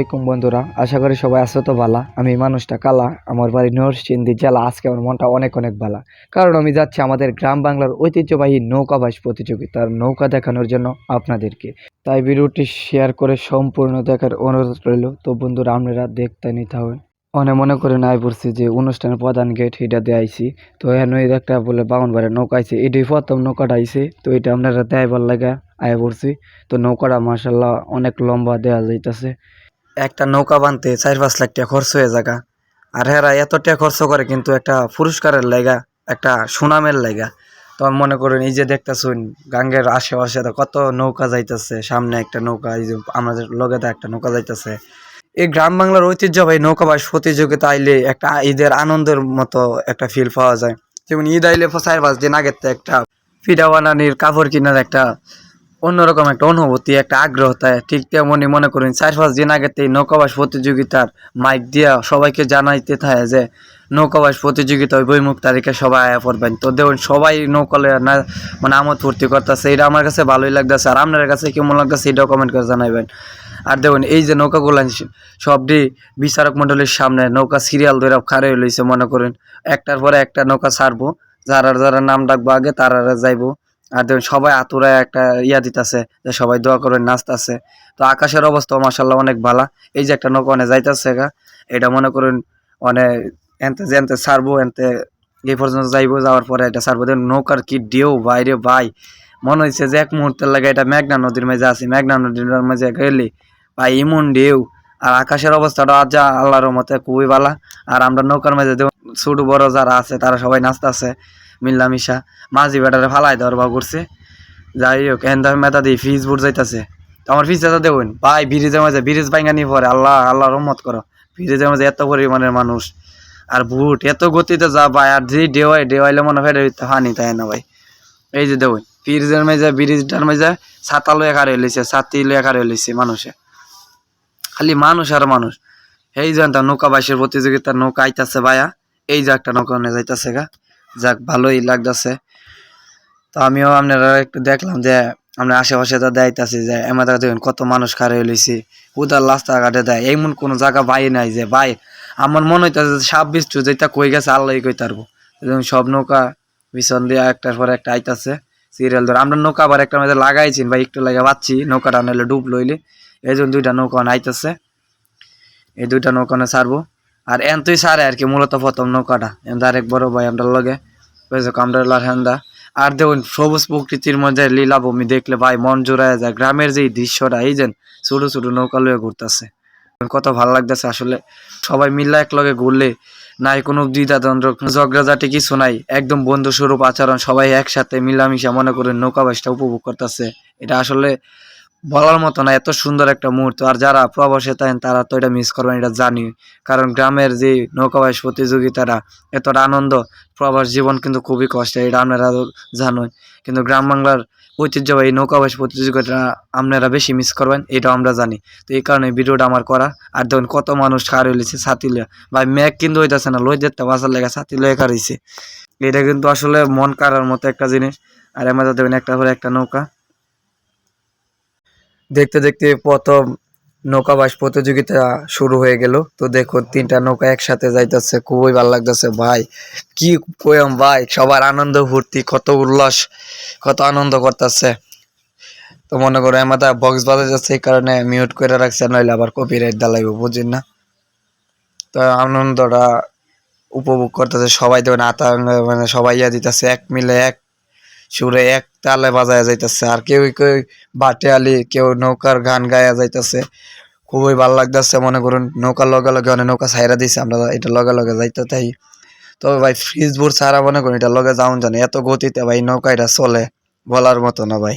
আলাইকুম বন্ধুরা, আশা করি সবাই আছো তো ভালা। আমি মানুষটা কালা, আমার বাড়ি নরসিংদী জেলা, আজকে আমার মনটা অনেক অনেক ভালা। কারণ আমি যাচ্ছি আমাদের গ্রাম বাংলার ঐতিহ্যবাহী নৌকাবাস প্রতিযোগিতার নৌকা দেখানোর জন্য আপনাদেরকে। তাই ভিডিওটি শেয়ার করে সম্পূর্ণ দেখার অনুরোধ রইল। তো বন্ধুরা, আপনারা দেখতে নিতে হবে। অনেক মনে করে নাই পড়ছি যে অনুষ্ঠানের প্রধান গেট এটা দিয়ে আইছি। তো এখানে একটা বলে বাউন বাড়ি নৌকা আইছে। এটাই প্রথম নৌকাটা আইছে। তো এটা আপনারা দেয় দেখাইবার লাগা আয় পড়ছি। তো নৌকাটা মার্শাল্লাহ অনেক লম্বা দেওয়া যাইতেছে। একটা নৌকা বানতে চার পাঁচ লাখ টাকা খরচ হয়ে জায়গা আর হেরা এত টাকা খরচ করে কিন্তু একটা পুরস্কারের লেগা, একটা সুনামের লেগা। তো আমি মনে করেন, এই যে দেখতেছুন, গাঙ্গের আশেপাশে কত নৌকা যাইতেছে, সামনে একটা নৌকা, এই যে আমাদের লগেতে একটা নৌকা যাইতেছে। এই গ্রাম বাংলার ঐতিহ্যবাহী নৌকাবাস প্রতিযোগিতা আইলে একটা ঈদের আনন্দের মতো একটা ফিল পাওয়া যায়। যেমন ঈদ আইলে চার পাঁচ দিন আগের একটা পিঠা বানানির কাপড় কেনার একটা অন্যরকম একটা অনুভূতি, একটা আগ্রহ তাই। ঠিক তেমনই মনে করুন, চার পাঁচ দিন আগে থেকে নৌকাবাস প্রতিযোগিতার মাইক দিয়া সবাইকে জানাইতে থাকে যে, নৌকাবাস প্রতিযোগিতা ওই তারিখে সবাই আয়া পড়বেন। তো দেখুন, সবাই নৌকালে না মানে আমোদ ফুর্তি করতেছে। এটা আমার কাছে ভালোই লাগতেছে। আর আপনার কাছে কেমন লাগতেছে এটাও কমেন্ট করে জানাইবেন। আর দেখুন, এই যে নৌকাগুলো সবটি বিচারক মণ্ডলীর সামনে নৌকা সিরিয়াল ধরে খারে লইছে মনে করেন। একটার পরে একটা নৌকা ছাড়বো, যারা যারা নাম ডাকবো, আগে তারা যাইবো। আর দেখুন, সবাই আতুরায় একটা ইয়া দিতেছে, যে সবাই দোয়া করবেন নাচতেছে তো আকাশের অবস্থা মাসাল্লাহ অনেক ভালা। এই যে একটা নৌকা অনেক যাইতেছে গা, এটা মনে করুন অনেক এনতে যে এনতে ছাড়বো, এনতে এই পর্যন্ত যাইবো, যাওয়ার পরে এটা ছাড়বো। দেখুন, নৌকার কি ঢেউ, বাইরে ভাই। মনে হচ্ছে যে এক মুহূর্তের লাগে এটা মেঘনা নদীর মাঝে আছি, মেঘনা নদীর মাঝে গেলি, ভাই, ইমন ঢেউ। আর আকাশের অবস্থাটা আজ আল্লাহর মতে খুবই ভালা। আর আমরা নৌকার মাঝে ছোট বড় যারা আছে, তারা সবাই নাচতেছে মিল্লামিশা। মাঝি বেটারে ফালাই দেওয়ার ভাব করছে। যাই হোক এন দামে মেতা দিই ফিজ বুট যাইতাছে। তো আমার ফিজ যেটা দেবেন? ভাই, ব্রিজের মাঝে, ব্রিজ বাইঙ্গা নিয়ে পরে আল্লাহ আল্লাহ রহমত করো। ব্রিজের মাঝে এত পরিমাণের মানুষ। আর বুট, এত গতিতে যা ভাই, আর যে ডেওয়াই ডেওয়াইলে মনে হয় এটা হানি, তাই না ভাই? এই যে দেখুন ব্রিজের মাঝে, ব্রিজটার মাঝে ছাতা লয়ে কারে লইছে, ছাতি লয়ে কারে লইছে মানুষে। খালি মানুষ আর মানুষ। এই জানতাম নৌকা বাইশের প্রতিযোগিতা, নৌকা আইতাছে ভাইয়া। এই যে একটা নৌকা নিয়ে যাইতাছে গা, যাক ভালোই লাগতেছে। তো আমিও আপনারা একটু দেখলাম যে, আমরা আশেপাশে তো দেখাইতেছি যে এমাদের দেখুন কত মানুষ খারে লইছি, উদার রাস্তাঘাটে দেয়। এমন কোনো জায়গা বাই নাই যে বাই আমার মনে হইতেছে যে সাপ বিস্তু যেটা কই গেছে আল্লাহ কই তারবো দেখুন সব নৌকা পিছন দিয়ে একটার পর একটা আইতাছে সিরিয়াল ধরে। আমরা নৌকা আবার একটা মধ্যে লাগাইছি বা একটু লাগে পাচ্ছি নৌকাটা নাহলে ডুব লইলে। এই জন্য দুইটা নৌকা আইতাছে, এই দুইটা নৌকা ছাড়বো। আর এন তুই সারে আর কি, মূলত প্রথম নৌকাটা। আরেক বড় ভাই আমরা লগে। বুঝছ কামড়ালার হ্যান্দা আর দেখুন, সবুজ প্রকৃতির মধ্যে লীলাভূমি দেখলে ভাই মন জোড়ায় যায়। গ্রামের যে দৃশ্যটা, এই যে ছোট ছোট নৌকা লয়ে ঘুরতেছে। কত ভালো লাগতেছে আসলে। সবাই মিল্লা এক লগে ঘুরলে নাই কোনো দ্বিধাদ্বন্দ্ব ঝগড়াঝাটি কিছু নাই। একদম বন্ধু স্বরূপ আচরণ সবাই একসাথে মিলামিশা মনে করে নৌকা বাইসটা উপভোগ করতেছে। এটা আসলে বলার মতো না, এত সুন্দর একটা মুহূর্ত। আর যারা প্রবাসে থাকেন, তারা তো এটা মিস করবেন, এটা জানি। কারণ গ্রামের যে নৌকাবাস প্রতিযোগিতাটা, এতটা আনন্দ, প্রবাস জীবন কিন্তু খুবই কষ্টের, এটা আপনারা জানোই কিন্তু গ্রাম বাংলার ঐতিহ্যবাহী নৌকাবাস প্রতিযোগিতা আপনারা বেশি মিস করবেন, এটাও আমরা জানি। তো এই কারণে ভিডিওটা আমার করা। আর দেখুন, কত মানুষ খার হইলেছে ছাতি ভাই ম্যাগ কিন্তু হইতেছে না লই যেতে বাসার লেগে ছাতি লয়ে কারিছে এটা কিন্তু আসলে মন কারার মতো একটা জিনিস। আর আমাদের দেখবেন একটা করে একটা নৌকা। দেখতে দেখতে প্রথম নৌকাবাস প্রতিযোগিতা শুরু হয়ে গেল। তো দেখুন তিনটা নৌকা একসাথে যাইতেছে, খুবই ভালো লাগতেছে। ভাই, কি কইম ভাই, সবার আনন্দ ফুর্তি, কত উল্লাস, কত আনন্দ করতেছে। তো মনে করো আমাদের বক্স বাজে যাচ্ছে এই কারণে মিউট করে রাখছে, নইলে আবার কপি কপিরাইট দালাইব বুঝিন না? তো আনন্দটা উপভোগ করতেছে, সবাই দেখুন আতঙ্ক মানে সবাই ইয়া দিতেছে, এক মিলে এক সুরে এক তালে বাজায় যাইতেছে। আর কেউ কেউ বাটে আলি কেউ নৌকার গান গায়া যাইতেছে। খুবই ভালো লাগতেছে, মনে করুন, নৌকার লগে লগে অনেক নৌকা সাইরা দিছে, আমরা এটা লগে লগে যাইতে তাই তবে ভাই ফ্রিজ বোর্ড ছাড়া মনে করুন এটা লগে যাওন জানে, এত গতিতে ভাই নৌকা এটা চলে, বলার মতো না ভাই।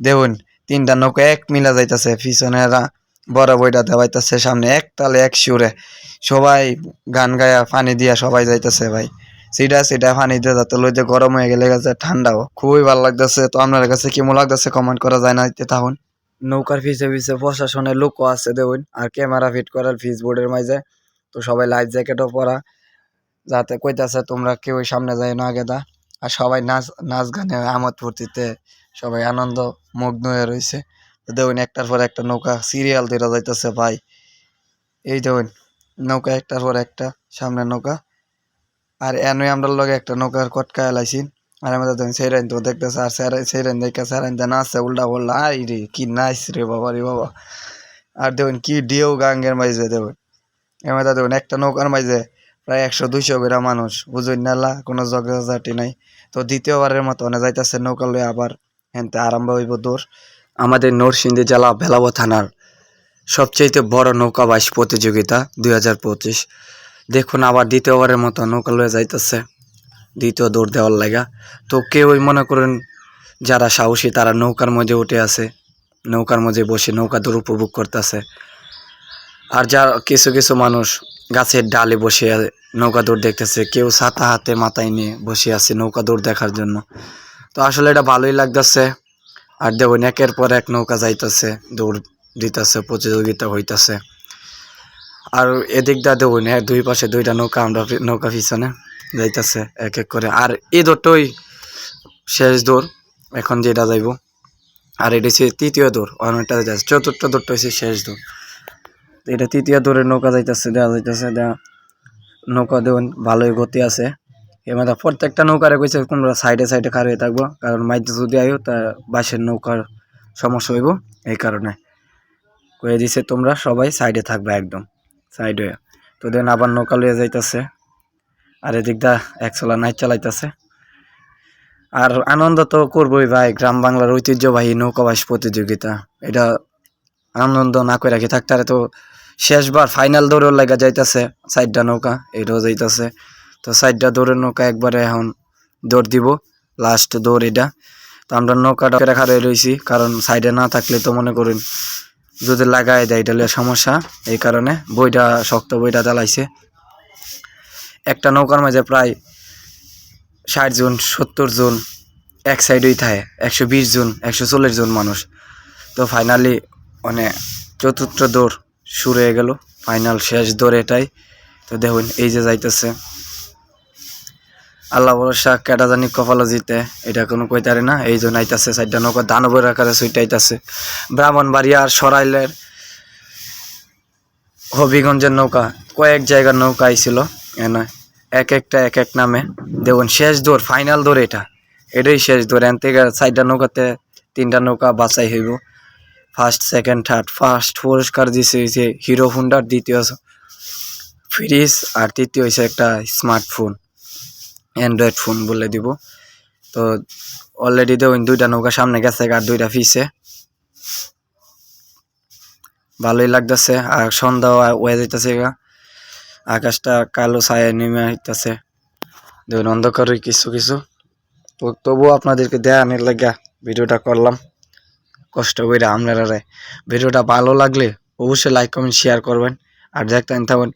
দেখুন, তিনটা নৌকা এক মিলা যাইতেছে পিছনেরা বড় বইটা দেওয়াইতেছে, সামনে এক তালে এক সুরে। সবাই গান গায়া, পানি দিয়া সবাই যাইতেছে ভাই। সেটা সেটা দিয়ে যাতে লইতে গরম হয়ে গেলে গেছে, ঠান্ডাও। খুবই ভালো লাগতেছে। তো আপনার কাছে কেমন লাগতেছে? কমেন্ট করা যায় না তখন নৌকার ফিসে পিছে প্রশাসনের লোকও আছে দেখুন, আর ক্যামেরা ফিট করার ফিস বোর্ডের মাঝে। তো সবাই লাইফ জ্যাকেটও পরা। যাতে কইতাছে তোমরা কেউ সামনে যায় না আগে দা। আর সবাই নাচ নাচ গানে আমোদ ফুর্তিতে সবাই আনন্দ মগ্ন হয়ে রয়েছে দেখুন, একটার পর একটা নৌকা সিরিয়াল ধরে যাইতেছে ভাই। এই দেখুন, নৌকা একটার পর একটা সামনে নৌকা। আর এনই আমরা লগে একটা নৌকার কটকা এলাইছি আর আমাদের দেখুন সেই রাইন তো দেখতেছে, আর সেই রাইন দেখে সেই রাইন নাচছে উল্টা উল্টা আই রে, কি নাইস রে বাবা রে বাবা। আর দেখুন কি ডিও গাঙ্গের মাঝে, দেখুন। এবার দেখুন একটা নৌকার মাঝে প্রায় একশো দুইশো করে মানুষ, বুঝুন নালা কোনো ঝগড়াঝাটি নাই। তো দ্বিতীয়বারের মতো অনেক যাইতেছে নৌকা লয়ে আবার, হেনতে আরম্ভ হইব দৌড় আমাদের নরসিংদী জেলা বেলাবো থানার সবচেয়ে বড় নৌকাবাস প্রতিযোগিতা দুই হাজার পঁচিশ। দেখুন আবার দ্বিতীয়বারের মতো নৌকা লয়ে যাইতেছে। দ্বিতীয় দৌড় দেওয়ার লাগা। তো কেউই মনে করেন যারা সাহসী, তারা নৌকার মধ্যে উঠে আছে। নৌকার মধ্যে বসে নৌকা দৌড় উপভোগ করতেছে। আর যা কিছু কিছু মানুষ গাছের ডালে বসে নৌকা দৌড় দেখতেছে। কেউ ছাতা হাতে মাথায় নিয়ে বসে আছে নৌকা দৌড় দেখার জন্য। তো আসলে এটা ভালোই লাগতেছে। আর দেখুন, একের পর এক নৌকা যাইতেছে, দৌড় দিতেছে, প্রতিযোগিতা হইতাছে। আর এদিক দা দেখুন হ্যাঁ দুই পাশে দুইটা নৌকা আমরা নৌকা পিছনে যাইতেছে, এক এক করে। আর এই দুটোই শেষ দৌড়, এখন যেটা যাইব। আর এটা হচ্ছে তৃতীয় দৌড় অনেকটা যাচ্ছে চতুর্থ দৌড়টা হচ্ছে শেষ দৌড়। এটা তৃতীয় দৌড়ের নৌকা যাইতেছে দেওয়া যাইতেছে দেওয়া নৌকা দেখুন ভালোই গতি আছে। মধ্যে প্রত্যেকটা নৌকারে কইছে তোমরা সাইডে সাইডে খাড় হয়ে থাকব, কারণ মাইতে যদি আইও তা বাসের নৌকার সমস্যা হইব, এই কারণে। কয়ে দিছে তোমরা সবাই সাইডে থাকবে একদম। সাইড। হয়ে তো দেন আবার নৌকা লইয়া যাইতেছে। আর এদিক দা একচলা নাইট চালাইতেছে। আর আনন্দ তো করবোই ভাই, গ্রাম বাংলার ঐতিহ্যবাহী নৌকাবাস প্রতিযোগিতা। এটা আনন্দ না করে রাখি থাকতে তো শেষবার ফাইনাল দৌড়ের লাগা যাইতেছে চারটা নৌকা, এটাও যাইতেছে। তো সাইডটা দৌড়ের নৌকা একবারে এখন দৌড় দিব লাস্ট দৌড় এটা। তো আমরা নৌকাটা রাখা রয়েছি কারণ সাইডে না থাকলে তো মনে করুন যদি লাগাই দেয় তাহলে সমস্যা। এই কারণে বইটা, শক্ত বইটা চালাইছে একটা নৌকার মাঝে প্রায় ষাট জন, সত্তর জন এক সাইডেই থাকে, একশো বিশ জন, একশো চল্লিশ জন মানুষ। তো ফাইনালি মানে চতুর্থ দৌড় শুরু হয়ে গেল ফাইনাল শেষ দৌড় এটাই। তো দেখুন, এই যে যাইতেছে। আল্লাহ ভরসা কেটা জানি কপালও জিতে। এটা কোনো কইতারে না। এই জন্য আইতাছে চারটা নৌকা দানবের আকারে সুইটাইতাছে ব্রাহ্মণবাড়িয়া আর সরাইলের হবিগঞ্জের নৌকা, কয়েক জায়গার নৌকা আইছিল। এনে এক একটা, এক এক নামে। দেখুন, শেষ দৌড় ফাইনাল দৌড় এটা। এটাই শেষ দৌড়। এন থেকে চারটা নৌকাতে তিনটা নৌকা বাছাই হইব। ফার্স্ট সেকেন্ড থার্ড ফার্স্ট পুরস্কার দিছে হিরো হোন্ডার দ্বিতীয় ফ্রিজ আর তৃতীয় হয়েছে একটা স্মার্টফোন অ্যান্ড্রয়েড ফোন বলে দিব। তো অলরেডি দেখুন দুইটা নৌকা সামনে গেছে আর দুইটা ফিসে ভালোই লাগতেছে, আর সন্ধ্যা হয়ে যাইতেছে আকাশটা কালো ছায়া নেমে আইতেছে। দেখুন অন্ধকারের কিছু কিছু। তো তবুও আপনাদেরকে দেয়ানোর লাগা ভিডিওটা করলাম। কষ্ট করে আপনারা ভিডিওটা ভালো লাগলে অবশ্যই লাইক কমেন্ট শেয়ার করবেন। আর দেখতেন তখন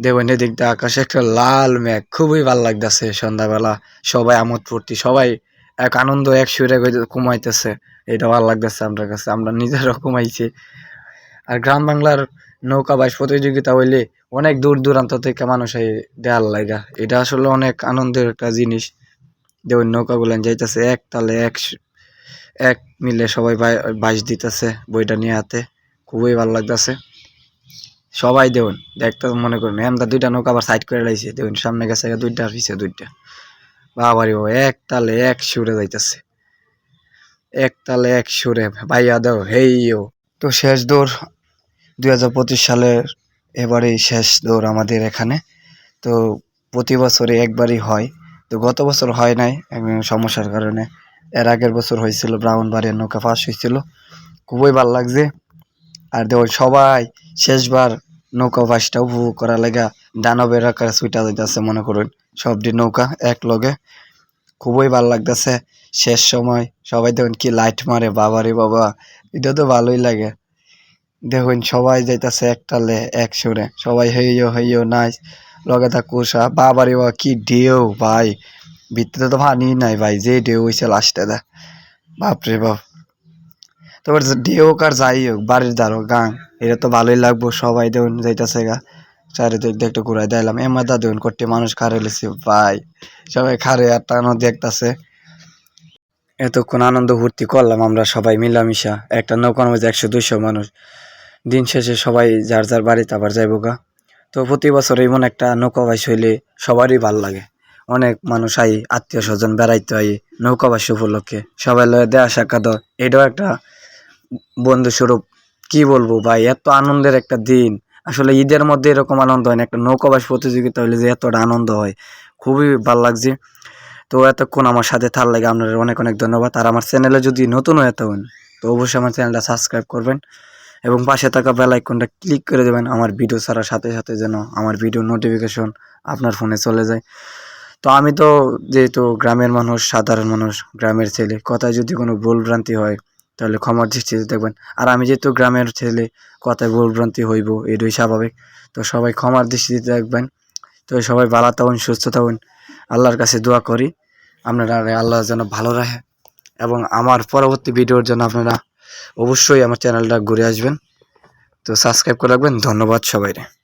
দেখবেন এদিক দিয়ে আকাশে একটা লাল মেঘ, খুবই ভালো লাগতেছে সন্ধ্যাবেলা। সবাই আমোদ ফুর্তি, সবাই এক আনন্দ, এক সুরে কমাইতেছে এটা ভালো লাগতেছে আমার কাছে, আমরা নিজেরও কমাইছি আর গ্রাম বাংলার নৌকা বাইশ প্রতিযোগিতা হইলে অনেক দূর দূরান্ত থেকে মানুষ এই দেয়াল লাগা এটা আসলে অনেক আনন্দের একটা জিনিস। দেখুন নৌকাগুলো যাইতেছে, এক তালে এক এক মিলে সবাই বাই- বাইশ দিতেছে বইটা নিয়ে হাতে। খুবই ভালো লাগতেছে। সবাই দেখুন দেখতে মনে করুন আমরা দুইটা নৌকা আবার সাইড করে লাইছে দেখুন সামনে গেছে দুইটা, আর পিছে দুইটা। বাবারি বাবা, এক তালে এক সুরে যাইতেছে। এক তালে এক সুরে ভাইয়া দাও হেইও তো শেষ দৌড়, দুই হাজার পঁচিশ সালের এবারেই শেষ দৌড় আমাদের এখানে। তো প্রতি বছরে একবারই হয়। তো গত বছর হয় নাই সমস্যার কারণে। এর আগের বছর হয়েছিল ব্রাহ্মণবাড়িয়ার নৌকা ফাঁস হয়েছিল। খুবই ভালো লাগছে। আর দেখো সবাই শেষবার নৌকা বাসটা উপভোগ করার লেগা দানবের আকারে সুইটা যাইতেছে, মনে করুন। সবটি নৌকা এক লগে খুবই ভালো লাগতেছে শেষ সময়। সবাই দেখুন কি লাইট মারে বাবারে বাবা, এটা তো ভালোই লাগে। দেখুন, সবাই যাইতেছে একটালে এক সুরে। সবাই হইও হইও নাইস লগে তা কুসা বাবারে বাবা, কি ঢেউ ভাই। ভিতরে তো পানি নাই ভাই, যে ঢেউ হয়েছে লাস্টে দা। বাপরে বাপ। তারপর ঢেউ কার যাই হোক, বাড়ির দ্বারো গান এটা তো ভালোই লাগবো, সবাই দেখুন যাইতেছে গা। চারিদিক দিয়ে একটু ঘুরাই দিলাম এমা দা দেখুন করতে মানুষ খারে লেছে ভাই। সবাই খারে আর টানো দেখতেছে। এতক্ষণ আনন্দ ফুর্তি করলাম আমরা সবাই মিলামিশা। একটা নৌকার মধ্যে একশো দুইশো মানুষ। দিন শেষে সবাই যার যার বাড়িতে আবার যাইব গা। তো প্রতি বছর এমন একটা নৌকাবাস হইলে সবারই ভালো লাগে। অনেক মানুষ আই, আত্মীয় স্বজন বেড়াইতে আই নৌকাবাস উপলক্ষে। সবাই লয়ে দেয়া সাক্ষাৎ। এটাও একটা বন্ধু স্বরূপ কি বলব ভাই, এত আনন্দের একটা দিন। আসলে ঈদের মধ্যে এরকম আনন্দ হয় না, একটা নৌকাবাস প্রতিযোগিতা হলে যে এতটা আনন্দ হয়, খুবই ভালো লাগছে। তো এতক্ষণ আমার সাথে থার লাগে আপনাদের অনেক অনেক ধন্যবাদ। আর আমার চ্যানেলে যদি নতুন হয়ে থাকেন, তো অবশ্যই আমার চ্যানেলটা সাবস্ক্রাইব করবেন এবং পাশে থাকা বেল আইকনটা ক্লিক করে দেবেন। আমার ভিডিও ছাড়ার সাথে সাথে যেন আমার ভিডিও নোটিফিকেশন আপনার ফোনে চলে যায়। তো আমি তো যেহেতু গ্রামের মানুষ, সাধারণ মানুষ, গ্রামের ছেলে, কথায় যদি কোনো ভুল ভ্রান্তি হয় তাহলে ক্ষমার দৃষ্টিতে দেখবেন। আর আমি যেহেতু গ্রামের ছেলে, কথায় ভুলভ্রান্তি হইব, এটাই স্বাভাবিক। তো সবাই ক্ষমার দৃষ্টিতে দেখবেন। তো সবাই ভালো থাকুন, সুস্থ থাকুন। আল্লাহর কাছে দোয়া করি। আপনারা আল্লাহ যেন ভালো রাখে। এবং আমার পরবর্তী ভিডিওর জন্য আপনারা অবশ্যই আমার চ্যানেলটা ঘুরে আসবেন। তো সাবস্ক্রাইব করে রাখবেন। ধন্যবাদ সবাইরে